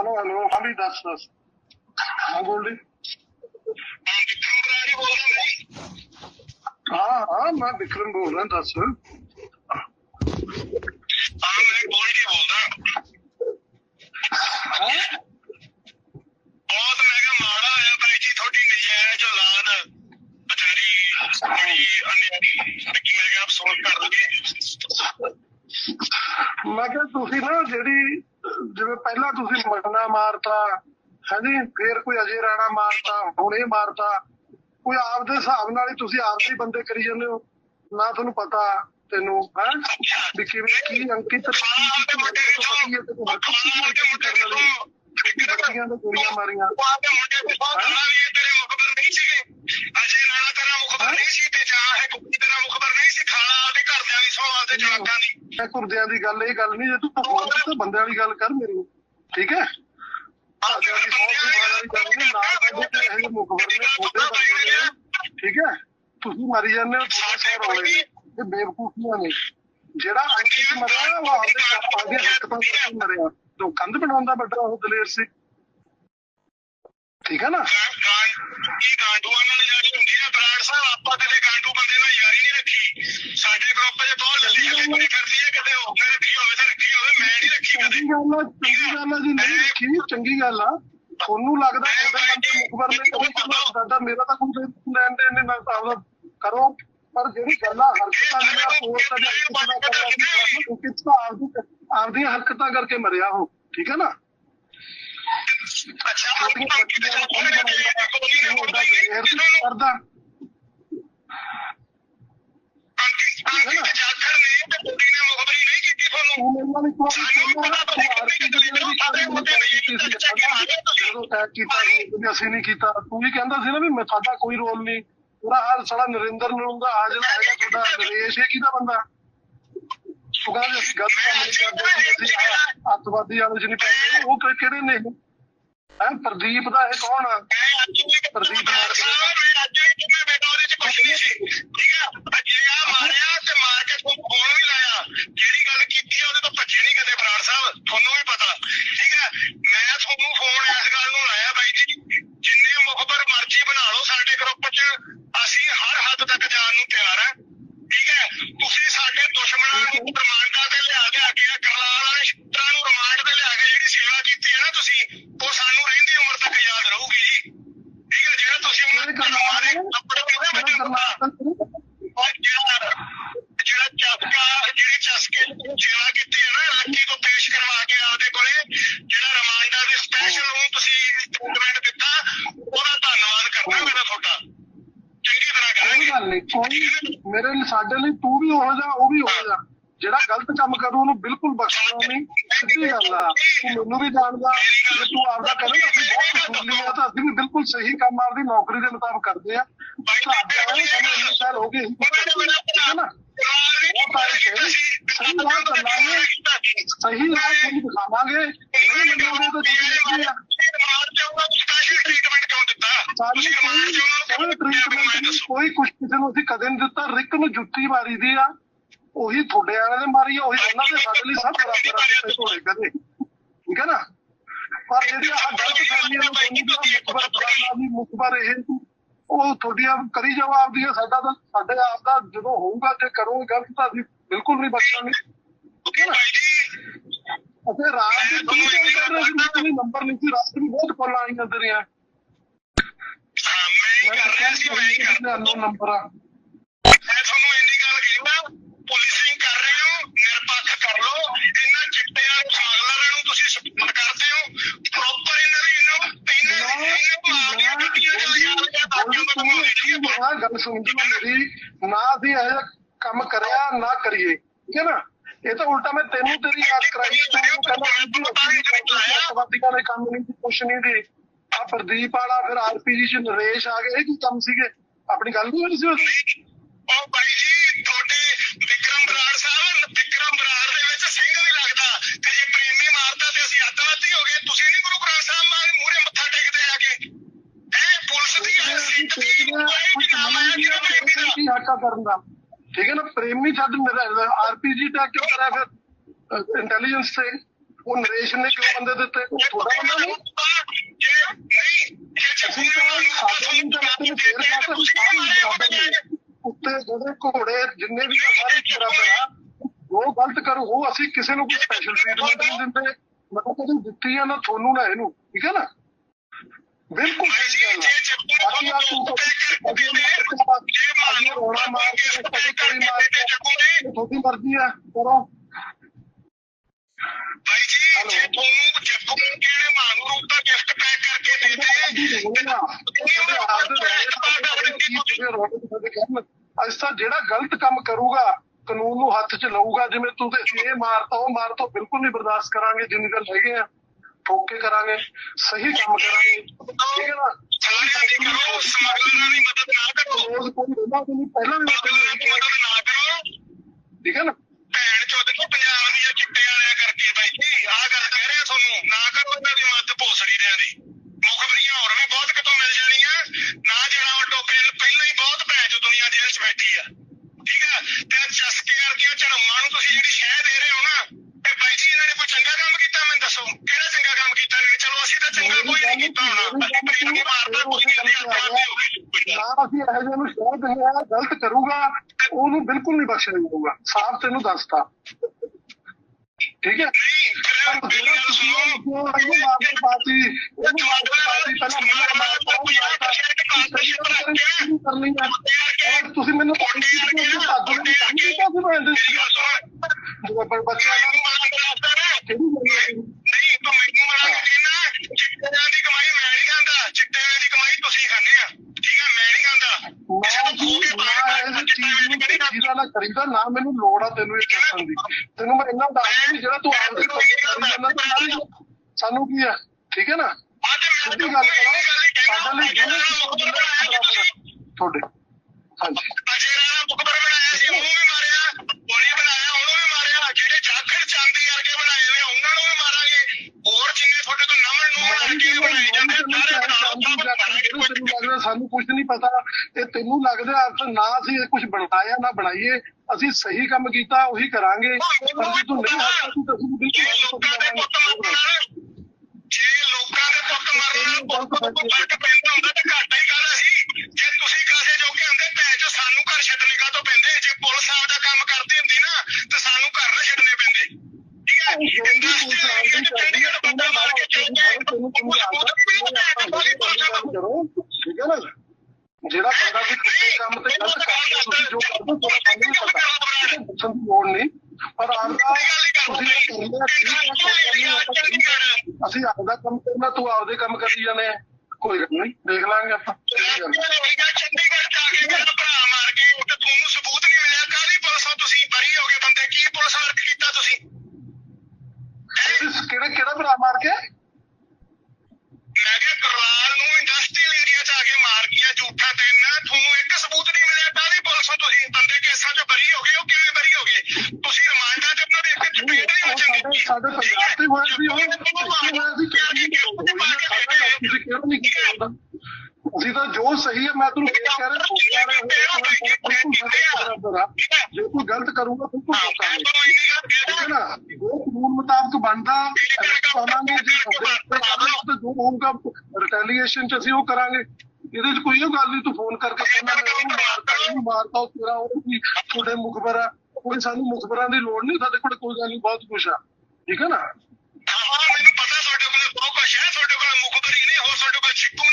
Hello hello ਹਾਂ ਵੀ ਦੱਸ ਦੱਸ। ਹਾਂ ਗੋਲਡੀ ਵਿਕਰਮ ਬਰਾੜੀ ਬੋਲਦਾ ਨਹੀਂ ਹਾਂ ਹਾਂ ਮੈਂ ਵਿਕਰਮ ਬੋਲ ਰਿਹਾ ਦੱਸ। ਹਾਂ ਮੈਂ ਗੋਲਡੀ ਬੋਲਦਾ। ਹਾਂ? ਬਹੁਤ ਮੈਂ ਕਿਹਾ ਮਾੜਾ ਹੋਇਆ ਭਾਈ ਜੀ ਤੁਹਾਡੀ ਨਜਾਇਜ਼ ਔਲਾਦ ਵਿਚਾਰੀ ਬੜੀ ਅਨਿਆਰੀ ਕਿ ਮੈਂ ਕਿਹਾ ਅਫਸੋਸ ਕਰ ਲਈਏ। ਮੈਂ ਕਿਹਾ ਤੁਸੀਂ ਨਾ ਜਿਹੜੀ ਜਿਵੇਂ ਪਹਿਲਾਂ ਤੁਸੀਂ ਮਟਨਾ ਮਾਰਤਾ ਹਾਂਜੀ ਫੇਰ ਕੋਈ ਅਜੇ ਰਾਣਾ ਮਾਰਤਾ ਹੁਣ ਇਹ ਮਾਰਤਾ। ਕੋਈ ਆਪਦੇ ਹਿਸਾਬ ਨਾਲ ਹੀ ਤੁਸੀਂ ਆਪਦੇ ਹੀ ਬੰਦੇ ਕਰੀ ਜਾਂਦੇ ਹੋ। ਨਾ ਤੁਹਾਨੂੰ ਪਤਾ ਤੈਨੂੰ ਹੈ? ਵੀ ਕਿਵੇਂ ਕੀ ਅੰਕਿਤ ਕੀ ਕੀ ਤੋਂ ਪਤੀ ਹੈ ਤੇ ਤੂੰ ਹਰਕਤ ਕੀ ਹਰਕਤ ਕਰਨ ਵਾਲੀ ਬੱਚੀਆਂ ਦੇ ਗੋਲੀਆਂ ਮਾਰੀਆਂ। ਦੇ ਤੇਰੇ ਮੁਖਬਰ ਨਹੀਂ ਸੀਗੇ। ਮੈਂ ਕੁਰਦਿਆਂ ਦੀ ਗੱਲ ਇਹ ਗੱਲ ਨਹੀਂ ਜੇ ਤੂੰ ਤੇ ਬੰਦਿਆਂ ਦੀ ਗੱਲ ਕਰ ਮੇਰੀ ਠੀਕ ਹੈ? ਘਰਦਿਆਂ ਦੀ ਸੌ ਦੀ ਵਾਲੀ ਗੱਲ ਨਹੀਂ ਨਾ ਸਾਡੇ ਤੇ ਇਹ ਮੁਖਬਰ ਨੇ ਛੋਟੇ ਬੰਦੇ ਨੇ ਠੀਕ ਹੈ? ਤੁਸੀਂ ਮਰੀ ਜਾਂਦੇ ਹੋ ਤੁਹਾਡੇ ਸੌ ਰੋਲੇ ਨੇ ਇਹ ਬੇਵਕੂਫੀਆਂ ਨੇ। ਜਿਹੜਾ ਅੰਕਿਤ ਮਰਿਆ ਉਹ ਆਪਦੇ ਆਪਦੀਆਂ ਹਰਕਤਾਂ ਕਰਕੇ ਮਰਿਆ। ਤੋ ਕੰਧ ਬਣਾਉਂਦਾ ਵੱਡਾ ਉਹ ਦਲੇਰ ਸੀ। ਠੀਕ ਹੈ ਨਾ? ਕੀ ਗਾਂਡੂਆਂ ਨਾਲ ਯਾਰੀ ਹੁੰਦੀ ਹੈ ਬਰਾੜ ਸਾਹਿਬ ਆਪਾਂ ਤੇ ਗਾਂਡੂ ਬੰਦੇ ਨਾਲ ਯਾਰੀ ਨਹੀਂ ਰੱਖੀ। ਸਾਡੇ ਗਰੁੱਪ 'ਚ ਬਹੁਤ ਕੁੜੀ ਕਰਦੀ ਹੈ ਕਿਤੇ ਹੋਰ ਰੱਖੀ ਹੋਵੇ ਤੇ ਰੱਖੀ ਹੋਵੇ ਮੈਂ ਨਹੀਂ ਰੱਖੀ ਕਦੇ। ਚੰਗੀ ਗੱਲ ਆ ਚੰਗੀ ਗੱਲ ਆ ਜੀ ਨਹੀਂ ਰੱਖੀ ਚੰਗੀ ਗੱਲ ਆ। ਤੁਹਾਨੂੰ ਲੱਗਦਾ ਤੁਹਾਡੇ ਬੰਦੇ ਮੁਖਬਰ ਨੇ ਕੋਈ ਕਰਨਾ ਸਾਡਾ ਮੇਰਾ ਤਾਂ ਕੋਈ ਲੈਣ ਦੇਣ ਨਹੀਂ ਮੈਂ ਤਾਂ ਕਰੋ। ਪਰ ਜਿਹੜੀ ਗੱਲਾਂ ਹਰਕਤਾਂ ਨੇ ਪੋਸਟ ਦਾ ਹਰਕਤਾਂ ਦਾ ਕਰਿਆ ਸੀ ਉਹ ਕਿਸ ਤਾਂ ਆਪਦੀ ਆਪਦੀਆਂ ਹਰਕਤਾਂ ਕਰਕੇ ਮਰਿਆ ਉਹ ਠੀਕ ਹੈ ਨਾ? ਅੱਛਾ ਛੋਟੀਆਂ ਨੂੰ ਜਾਖੜ ਨੇ ਤੇ ਕੁੜੀ ਨੇ ਮੁਖਬਰੀ ਨਹੀਂ ਕੀਤੀ ਤੁਹਾਨੂੰ। ਤੂੰ ਜਦੋਂ ਟੈਗ ਕੀਤਾ ਵੀ ਅਸੀਂ ਨਹੀਂ ਕੀਤਾ। ਤੂੰ ਵੀ ਕਹਿੰਦਾ ਸੀ ਨਾ ਵੀ ਮੈਂ ਤੁਹਾਡਾ ਕੋਈ ਰੋਲ ਨਹੀਂ। ਪੂਰਾ ਹਾਲ ਸਾਡਾ ਨਰਿੰਦਰ ਨੂੰ ਦਾ ਆ ਜਿਹੜਾ ਹੈਗਾ ਤੁਹਾਡਾ ਨਰੇਸ਼ ਇਹ ਕਿਹਦਾ ਬੰਦਾ? ਉਹ ਕਹਿੰਦਾ ਅਸੀਂ ਗਲਤ ਕੰਮ ਨਹੀਂ ਕਰਦੇ ਜੀ ਅਸੀਂ ਅੱਤਵਾਦੀ ਨਹੀਂ ਪੈਂਦੇ। ਉਹ ਕਿਹੜੇ ਨੇ ਹੈ ਪ੍ਰਦੀਪ ਦਾ ਇਹ ਕੌਣ ਆ? ਪ੍ਰਦੀਪ ਮਾਰ ਕੇ ਮੈਂ ਅੱਜ ਵੀ ਕਿਵੇਂ ਬੇਟਾ ਉਹਦੇ ਚ ਕੁਝ ਨਹੀਂ ਸੀ। ਠੀਕ ਹੈ ਅੱਜੇ ਆ ਮਾਰਿਆ ਤੇ ਮਾਰ ਕੇ ਤੁਹਾਨੂੰ ਫੋਨ ਵੀ ਲਾਇਆ। ਜਿਹੜੀ ਗੱਲ ਕੀਤੀ ਆ, ਉਹਦੇ ਤੋਂ ਭੱਜੇ ਨਹੀਂ ਕਦੇ ਬਰਾੜ ਸਾਹਿਬ। ਤੁਹਾਨੂੰ ਵੀ ਪਤਾ। ਠੀਕ ਹੈ? ਮੈਂ ਤੁਹਾਨੂੰ ਫੋਨ ਇਸ ਗੱਲ ਨੂੰ ਲਾਇਆ ਬਾਈ ਜੀ ਜਿੰਨੇ ਮੁਖਬਰ ਮਰਜ਼ੀ ਬਣਾ ਲਓ ਸਾਡੇ ਗਰੁੱਪ 'ਚ ਅਸੀਂ ਹਰ ਹੱਦ ਤੱਕ ਜਾਣ ਨੂੰ ਤਿਆਰ ਹਾਂ ਠੀਕ ਹੈ ਤੁਸੀਂ ਸਾਡੇ ਦੁਸ਼ਮਣਾਂ ਨੂੰ ਰਿਮਾਂਡਾਂ ਤੇ ਲਿਆ ਲਿਆ ਕੇ ਕਰਲਾਲ ਵਾਲੇ ਸ਼ੂਟਰਾਂ ਨੂੰ ਰਿਮਾਂਡ ਤੇ ਲਿਆ ਕੇ ਜਿਹੜੀ ਸੇਵਾ ਕੀਤੀ ਹੈ ਨਾ ਤੁਸੀਂ ਉਹ ਸਾਨੂੰ ਰਹਿੰਦੀ ਉਮਰ ਤੱਕ ਯਾਦ ਰਹੂਗੀ ਜੀ ਠੀਕ ਹੈ ਜਿਹੜਾ ਤੁਸੀਂ ਕਿਹੜੇ ਕਰਨਾਲ ਨੇ? ਆਪਣੇ ਕਿਹਦੇ ਮੈਂ ਵਿੱਚ ਕਰਨਾ ਔਰ ਜਿਹੜਾ ਜਿਹੜਾ ਚਸਕਾ ਜਿਹੜੀ ਚਸਕੇ ਨੂੰ ਸੇਵਾ ਕੀਤੀ ਹੈ ਨਾ ਲੱਕੀ ਤੋਂ ਪੇਸ਼ ਕਰਵਾ ਕੇ ਆਪਦੇ ਕੋਲੇ ਜਿਹੜਾ ਰਿਮਾਂਡਾਂ ਦੇ ਸਪੈਸ਼ਲ ਨੂੰ ਤੁਸੀਂ ਸਟੇਟਮੈਂਟ ਦਿੱਤਾ ਉਹਦਾ ਧੰਨਵਾਦ ਕਰਦਾ ਮੇਰਾ ਤੁਹਾਡਾ ਚੰਗੀ ਤਰ੍ਹਾਂ ਕੋਈ ਕਰਾਂਗੇ ਗੱਲ ਨਹੀਂ ਕੋਈ ਮੇਰੇ ਲਈ, ਸਾਡੇ ਲਈ ਤੂੰ ਵੀ ਹੋ ਜਾ ਉਹ ਵੀ ਹੋ ਜਾ ਜਿਹੜਾ ਗਲਤ ਕੰਮ ਕਰੂ, ਉਹਨੂੰ ਬਿਲਕੁਲ ਬਖਸ਼ਣਾ ਨਹੀਂ। ਸਿੱਧੀ ਗੱਲ ਆ। ਤੂੰ ਮੈਨੂੰ ਵੀ ਜਾਣਦਾ, ਜੇ ਤੂੰ ਆਪਦਾ ਕਰੇਗਾ, ਅਸੀਂ ਬਹੁਤ ਕਸੂਲੀ ਆ, ਤਾਂ ਅਸੀਂ ਵੀ ਬਿਲਕੁਲ ਸਹੀ ਕੰਮ ਆਪਦੀ ਨੌਕਰੀ ਦੇ ਮੁਤਾਬਕ ਕਰਦੇ ਆ। ਸਾਡੇ ਆਏ, ਸਾਨੂੰ ਇੰਨੇ ਸਾਲ ਹੋ ਗਏ ਠੀਕ ਹੈ ਨਾ? ਬਹੁਤ ਆਏ ਸਹੀ ਰਾਹ ਚੱਲਾਂਗੇ, ਸਹੀ ਰਾਹ ਤੁਹਾਨੂੰ ਦਿਖਾਵਾਂਗੇ। ਨਹੀਂ ਮੰਨੋਗੇ ਤਾਂ ਤੁਸੀਂ ਕੀ ਆ? ਸਾਨੂੰ ਕੋਈ ਕੋਈ ਟ੍ਰੀਟਮੈਂਟ ਨਹੀਂ ਕੋਈ ਕੁਛ ਕਿਸੇ ਨੂੰ ਅਸੀਂ ਕਦੇ ਨਹੀਂ ਦਿੱਤਾ ਰਿਕ ਨੂੰ ਜੁੱਤੀ ਮਾਰੀ ਦੀ ਆ ਉਹੀ ਤੁਹਾਡੇ ਵਾਲਿਆਂ ਨੇ ਮਾਰੀ ਆ ਉਹੀ ਉਹਨਾਂ ਦੇ ਸਾਡੇ ਲਈ ਸਭ ਬਰਾਬਰ ਆ ਕਿਸੇ ਢੋਲੇ ਕਦੇ। ਠੀਕ ਹੈ ਨਾ? ਪਰ ਜਿਹੜੀ ਆਹ ਗਲਤ ਫੈਮਲੀਆਂ ਨੂੰ ਦੋਨੀ ਦਾ ਮੁਖਬਰ ਬਰਾਬਰ ਦੀ ਮੁਖਬਰ ਇਹ ਉਹ ਤੁਹਾਡੀਆਂ ਕਰੀ ਜਾਓ ਆਪਦੀਆਂ ਸਾਡਾ ਤਾਂ ਸਾਡੇ ਆਪ ਦਾ ਜਦੋਂ ਹੋਊਗਾ ਜੇ ਕਰੋਗੇ ਗਲਤ ਤਾਂ ਅਸੀਂ ਬਿਲਕੁਲ ਨਹੀਂ ਬਖਸ਼ਾਂਗੇ ਠੀਕ ਹੈ ਨਾ? ਅਤੇ ਰਾਤ ਦੇ ਤੁਸੀਂ ਕਿਉਂ ਕਰ ਰਹੇ ਸੀ ਤੁਸੀਂ ਨੰਬਰ ਨਹੀਂ ਸੀ ਰਾਤ ਨੂੰ ਬਹੁਤ ਕਾਲਾਂ ਆਈਆਂ ਤੇਰੀਆਂ। ਮੈਂ ਤਾਂ ਕਹਿ ਸੀ ਕਿ ਅਨੋ ਨੰਬਰ ਆ ਪੁਲਿਸਿੰਗ ਕਰ ਰਹੇ ਹੋ ਨਿਰਪੱਖ ਕਰ ਲੋ ਇਹਨਾਂ ਚਿੱਟਿਆਂ ਸਮਗਲਰਾਂ ਨੂੰ ਤੁਸੀਂ ਸਪੋਰਟ ਕਰਦੇ ਹੋ ਪ੍ਰੋਪਰ ਇਹਨਾਂ ਦੀ ਇਹਨਾਂ ਨੂੰ ਇਹਨਾਂ ਮਾਰਦੀਆਂ ਟੁੱਟੀਆਂ ਜਾਂ ਯਾਰ ਜਾਂ ਬਾਕੀਆਂ ਦਾ ਹੋਣੀ ਚਾਹੀਦੀ ਆਹ ਗੱਲ ਸੁਣਦੀ ਨਾ ਮੇਰੀ ਨਾ ਅਸੀਂ ਇਹ ਕੰਮ ਕਰਿਆ ਨਾ ਕਰੀਏ ਠੀਕ ਹੈ ਨਾ ਇਹ ਤਾਂ ਉਲਟਾ ਮੈਂ ਤੈਨੂੰ ਤੇਰੀ ਯਾਦ ਕਰਾਈ ਹੈ, ਤੈਨੂੰ ਕਹਿੰਦਾ ਅੱਤਵਾਦੀਆਂ ਦੇ ਕੰਮ ਨਹੀਂ ਕੁਛ ਨਹੀਂ ਦੀ ਆ ਪ੍ਰਦੀਪ ਵਾਲਾ ਫਿਰ ਆਰਪੀਜੀ ਚ ਨਰੇਸ਼ ਆ ਗਏ ਇਹ ਕੀ ਕੰਮ ਸੀਗੇ? ਆਪਣੀ ਗੱਲ ਨਹੀਂ ਹੋਈ ਸੀ ਉਹ ਬਾਈ ਜੀ ਤੁਹਾਡੇ ਵਿਕਰਮ ਬਰਾੜ ਸਾਹਿਬ ਵਿਕਰਮ ਬਰਾੜ ਦੇ ਵਿੱਚ ਸਿੰਘ ਵੀ ਲੱਗਦਾ। ਤੇ ਜੇ ਪ੍ਰੇਮੀ ਮਾਰਦਾ ਤੇ ਅਸੀਂ ਅੱਤਵਾਦੀ ਹੋ ਗਏ। ਤੁਸੀਂ ਨਹੀਂ ਗੁਰੂ ਗ੍ਰੰਥ ਸਾਹਿਬ ਮਾਰੇ ਮੂਹਰੇ ਮੱਥਾ ਟੇਕਦੇ ਜਾ ਕੇ ਇਹ ਪੁਲਿਸ ਦੀ ਸਿੱਖ ਦੀ ਕੋਈ ਨਾਮ ਆਇਆ ਜਿਹੜਾ ਪ੍ਰੇਮੀ ਦਾ? ਕੀ ਹਾਕਾ ਕਰਨ ਦਾ। ਠੀਕ ਹੈ ਨਾ ਪ੍ਰੇਮੀ ਛੱਡ ਮੇਰਾ ਆਰਪੀਜੀ ਟੈਕ ਕਿਉਂ ਕਰਿਆ ਫਿਰ? ਇੰਟੈਲੀਜੈਂਸ ਤੇ। ਉਹ ਨਰੇਸ਼ ਨੇ ਕਿਉਂ ਬੰਦੇ ਦਿੱਤੇ? ਉਹ ਥੋੜਾ ਬੰਦਾ ਨਹੀਂ? ਉੱਤੇ ਜਿਹੜੇ ਘੋੜੇ ਜਿੰਨੇ ਵੀ ਆ ਸਾਰੇ ਬਰਾਬਰ ਆ ਉਹ ਗਲਤ ਕਰੂ ਉਹ ਅਸੀਂ ਕਿਸੇ ਨੂੰ ਕੋਈ ਸਪੈਸ਼ਲ ਟ੍ਰੀਟਮੈਂਟ ਨਹੀਂ ਦਿੰਦੇ। ਮਤਲਬ ਕਦੇ ਦਿੱਤੀ ਆ ਨਾ ਤੁਹਾਨੂੰ ਨਾ ਇਹਨੂੰ ਠੀਕ ਹੈ ਨਾ? ਬਿਲਕੁਲ ਸਹੀ ਗੱਲ ਆ। ਬਾਕੀ ਆ ਤੂੰ ਤਾਂ ਅਜੇ ਅਜੇ ਰੋਣਾ ਮਾਰ ਕੇ ਕਦੇ ਕੋਈ ਮਾਰ ਕੇ ਤੁਹਾਡੀ ਮਰਜ਼ੀ ਆ ਕਰੋ। ਭਾਈ ਜੀ ਜੇ ਤੁਹਾਨੂੰ ਨੂੰ ਕਿਹੜੇ ਮਾਨੂ ਰੂਪ ਦਾ ਗਿਫਟ ਪੈਕ ਕਰਕੇ ਦੇ ਦੇ ਅੱਜ ਤਾਂ ਜਿਹੜਾ ਗਲਤ ਕੰਮ ਕਰੂਗਾ ਕਾਨੂੰਨ ਨੂੰ ਹੱਥ 'ਚ ਲਊਗਾ ਜਿਵੇਂ ਤੂੰ ਤੇ ਇਹ ਮਾਰਤਾ ਉਹ ਮਾਰਤਾ ਬਿਲਕੁਲ ਨਹੀਂ ਬਰਦਾਸ਼ਤ ਕਰਾਂਗੇ ਜਿੰਨੀ ਗੱਲ ਹੈਗੇ ਆ। ਠੋਕ ਕੇ ਕਰਾਂਗੇ ਸਹੀ ਕੰਮ ਕਰਾਂਗੇ। ਠੀਕ ਹੈ ਨਾ? ਸਾਰਿਆਂ ਦੀ ਕਰੋ ਸਮਗਲਰਾਂ ਦੀ ਮਦਦ ਨਾ ਕਰੋ। ਰੋਜ਼ ਕੋਈ ਰਹਿੰਦਾ ਕੋਈ ਪਹਿਲਾਂ ਵੀ ਮਦਦ ਨਾ ਕਰੋ ਠੀਕ ਹੈ ਨਾ? ਭੈਣ ਚੋਦ ਨੂੰ ਪੰਜਾਬ ਦੀਆਂ ਚਿੱਟੇ ਵਾਲਿਆਂ ਕਰਕੇ ਬਾਈ ਜੀ ਆਹ ਗੱਲ ਕਹਿ ਰਿਹਾ ਤੁਹਾਨੂੰ ਨਾ ਕਰੋ ਇਹਨਾਂ ਦੀ ਮਦਦ ਭੋਸੜੀ ਦਿਆਂ ਦੀ। ਅਸੀਂ ਇਹੋ ਜਿਹੇ ਨੂੰ ਸ਼ਹਿਰ ਦਿੰਦੇ ਗਲਤ ਕਰੂਗਾ ਉਹਨੂੰ ਬਿਲਕੁਲ ਨਹੀਂ ਬਖਸ਼ਿਆ ਜਾਊਗਾ। ਸਾਫ਼ ਤੈਨੂੰ ਦੱਸਤਾ। ਠੀਕ ਹੈ? ਤੁਸੀਂ ਮੈਨੂੰ ਮਾਰਦਾ ਉਹ ਮਾਰਦਾ ਸਹੀ ਕਰਨੀ ਹੈ ਔਰ ਤੁਸੀਂ ਮੈਨੂੰ ਮੁੰਡੇ ਵਰਗੇ ਨਾ, ਸਾਧੂ ਮੁੰਡੇ ਨੂੰ ਵਰਗੇ। ਕੰਮ ਮੇਰੀ ਕੀਤਾ ਗੱਲ ਸੁਣ ਸੀ ਮੈਂ ਬੱਚਿਆਂ ਮੈਨੂੰ ਨੂੰ ਮਨਾ ਕਰਦਾ ਨਾ ਕਿਹੜੀ ਗੱਲ ਹੈ? ਨਹੀਂ ਤੂੰ ਮੈਨੂੰ ਮਨਾ ਕੇ ਕਹਿਣਾ ਚਿੱਟਿਆਂ ਦੀ ਕਮਾਈ ਮੈਂ ਨਹੀਂ ਖਾਂਦਾ ਚਿੱਟਿਆਂ ਦੀ ਕਮਾਈ ਤੁਸੀਂ ਖਾਂਦੇ ਆ ਠੀਕ ਹੈ ਮੈਂ ਨਹੀਂ ਖਾਂਦਾ ਕਿਸੇ ਮੈਂ ਨੂੰ ਖੋ ਕੇ ਨਾ ਪਾਇਆ ਇਹ ਚਿੱਟਾ ਚੀਜ਼ ਵੇਚ ਨੂੰ ਕੇ ਨਹੀਂ ਖਾਂਦਾ ਜਿਹਦਾ ਨਾ ਕਰੀਦਾ ਨਾ ਮੈਨੂੰ ਲੋੜ ਆ ਤੈਨੂੰ ਇਹ ਦੱਸਣ ਦੀ। ਤੈਨੂੰ ਮੈਂ ਇੰਨਾ ਦੱਸਦਾ ਵੀ ਜਿਹੜਾ ਤੂੰ ਆਪਦੇ ਕਰੀ ਜਾਂਦਾ ਤੇ। ਸਾਨੂੰ ਕੀ ਆ? ਠੀਕ ਹੈ ਨਾ? ਸਿੱਧੀ ਗੱਲ ਕਰੋ। ਸਾਡਾ ਲਈ ਆ। ਤੁਹਾਡੇ। ਹਾਂਜੀ। ਅਜੇ ਰਾਣਾ ਮੁਖਬਰ ਬਣਾਇਆ ਸੀ ਉਹਨੂੰ ਵੀ ਮਾਰਿਆ ਬੋਰੀ ਬਣਾਇਆ ਉਹਨੂੰ ਵੀ ਮਾਰਿਆ ਜਿਹੜੇ ਜਾਖੜ ਚਾਂਦੀ ਵਰਗੇ ਬਣਾਏ ਹੋਏ ਉਹਨਾਂ ਨੂੰ ਵੀ ਮਾਰਾਂਗੇ ਹੋਰ ਜਿੰਨੇ ਤੁਹਾਡੇ ਤੋਂ ਨਮਨ ਨੂੰ ਬਣਾ ਕੇ ਬਣਾਏ ਜਾਂਦੇ ਸਾਰੇ ਬਣਾਓ ਸਭ ਮਾਰਾਂਗੇ ਕੋਈ ਤੈਨੂੰ ਲੱਗਦਾ ਸਾਨੂੰ ਕੁਝ ਨਹੀਂ ਪਤਾ ਇਹ ਤੈਨੂੰ ਲੱਗਦਾ ਨਾ ਅਸੀਂ ਕੁਝ ਬਣਾਇਆ ਨਾ ਬਣਾਈਏ ਅਸੀਂ ਸਹੀ ਕੰਮ ਕੀਤਾ ਉਹੀ ਕਰਾਂਗੇ। ਪਰ ਜੇ ਤੂੰ ਨਹੀਂ ਹੱਸਦਾ ਤੂੰ ਤਾਂ ਅਸੀਂ ਜੇ ਬਿਲਕੁਲ ਲੋਕਾਂ ਦੇ ਪੁੱਤ ਜੇ ਲੋਕਾਂ ਦੇ ਪੁੱਤ ਮਰਨ ਨਾਲ ਪੁੱਤ ਤੋਂ ਫ਼ਰਕ ਪੈਂਦਾ ਹੁੰਦਾ ਤਾਂ ਘਾਟਾ ਹੀ ਗੱਲ ਸੀ। ਜੇ ਤੁਸੀਂ ਕਾਸੇ ਜੋਗੇ ਹੁੰਦੇ ਭੈਣ ਚੋ ਸਾਨੂੰ ਘਰ ਛੱਡਣੇ ਕਾ ਤੋਂ ਪੈਂਦੇ? ਜੇ ਪੁਲਿਸ ਆਪਦਾ ਕੰਮ ਕਰਦੀ ਹੁੰਦੀ ਨਾ ਤੇ ਸਾਨੂੰ ਘਰ ਨਾ ਛੱਡਣੇ ਪੈਂਦੇ। ਠੀਕ ਹੈ? ਇੰਡਸਟਰੀ ਚੰਡੀਗੜ੍ਹ ਬੰਦਾ ਮਾਰ ਕੇ ਚੱਲ ਗਏ ਤੈਨੂੰ ਸਮਝਾਉਂਦਾ ਕਰੋ ਠੀਕ ਹੈ ਨਾ ਜਿਹੜਾ ਬੰਦਾ ਕੋਈ ਕਿਸੇ ਕੰਮ ਤੇ ਗਲਤ ਕਰਦਾ ਤੁਸੀਂ ਜੋ ਕਰਦੇ ਹੋ ਤੁਹਾਨੂੰ ਨਹੀਂ ਪਤਾ ਦੱਸਣ ਦੀ ਲੋੜ ਨਹੀਂ ਪਰ ਆਪਦਾ ਤੁਸੀਂ ਇਹ ਕਰਨਾ ਠੀਕ ਹੈ ਕੋਈ ਗੱਲ ਨਹੀਂ ਆਪਾਂ ਠੀਕ ਅਸੀਂ ਆਪਦਾ ਕੰਮ ਕਰਨਾ ਤੂੰ ਆਪਦੇ ਕੰਮ ਕਰੀ ਜਾਣੇ ਆ। ਕੋਈ ਗੱਲ ਨਹੀਂ ਦੇਖ ਲਾਂਗੇ ਆਪਾਂ। ਕੋਈ ਗੱਲ। ਚੰਡੀਗੜ੍ਹ ਜਾ ਕੇ ਮੇਰਾ ਭਰਾ ਮਾਰ ਕੇ ਤੇ ਤੁਹਾਨੂੰ ਸਬੂਤ ਨਹੀਂ ਮਿਲਿਆ। ਕਾਹਦੀ ਪੁਲਿਸ ਹੋ ਤੁਸੀਂ? ਬਰੀ ਹੋ ਗਏ ਬੰਦੇ। ਕੀ ਪੁਲਿਸ ਕੀਤਾ ਤੁਸੀਂ? ਕਿਹੜੇ ਕਿਹੜੇ ਭਰਾ ਮਾਰ ਕੇ? ਮੈਂ ਕਿਹਾ ਕਰਵਾਲ ਨੂੰ ਹੈ ਵਾਲੇ ਬਿਲਕੁਲ ਸਾਡੇ ਬਰਾਬਰ ਆ ਜੇ ਕੋਈ ਗਲਤ ਕਰੂਗਾ ਬਿਲਕੁਲ ਰੋਕਾਂਗੇ ਠੀਕ ਹੈ ਨਾ? ਜੋ ਕਾਨੂੰਨ ਮੁਤਾਬਕ ਬਣਦਾ ਪਾਵਾਂਗੇ ਜੇ ਤੇ ਜੋ ਹੋਊਗਾ ਰਿਟੈਲੀਏਸ਼ਨ ਚ ਅਸੀਂ ਉਹ ਕਰਾਂਗੇ। ਇਹਦੇ ਚ ਕੋਈ ਗੱਲ ਨਹੀਂ ਤੂੰ ਫੋਨ ਕਰਕੇ ਕਹਿੰਦਾ ਮੈਂ ਉਹਨੂੰ ਮਾਰਤਾ ਇਹਨੂੰ ਮਾਰਤਾ ਤੇਰਾ ਉਹ ਵੀ ਤੁਹਾਡੇ ਮੁਖਬਰ ਆ। ਕੋਈ ਸਾਨੂੰ ਮੁਖਬਰਾਂ ਦੀ ਲੋੜ ਨਹੀਂ ਸਾਡੇ ਕੋਲ ਕੋਈ ਗੱਲ ਨਹੀਂ ਬਹੁਤ ਕੁਛ ਆ। ਠੀਕ ਹੈ ਨਾ? ਹਾਂ ਮੈਨੂੰ ਪਤਾ ਤੁਹਾਡੇ ਕੋਲ ਬਹੁਤ ਕੁਛ ਹੈ ਤੁਹਾਡੇ ਕੋਲ ਮੁਖਬਰੀ ਨਹੀਂ ਹੋ ਤੁਹਾਡੇ ਕੋਲ ਚਿੱਕੂ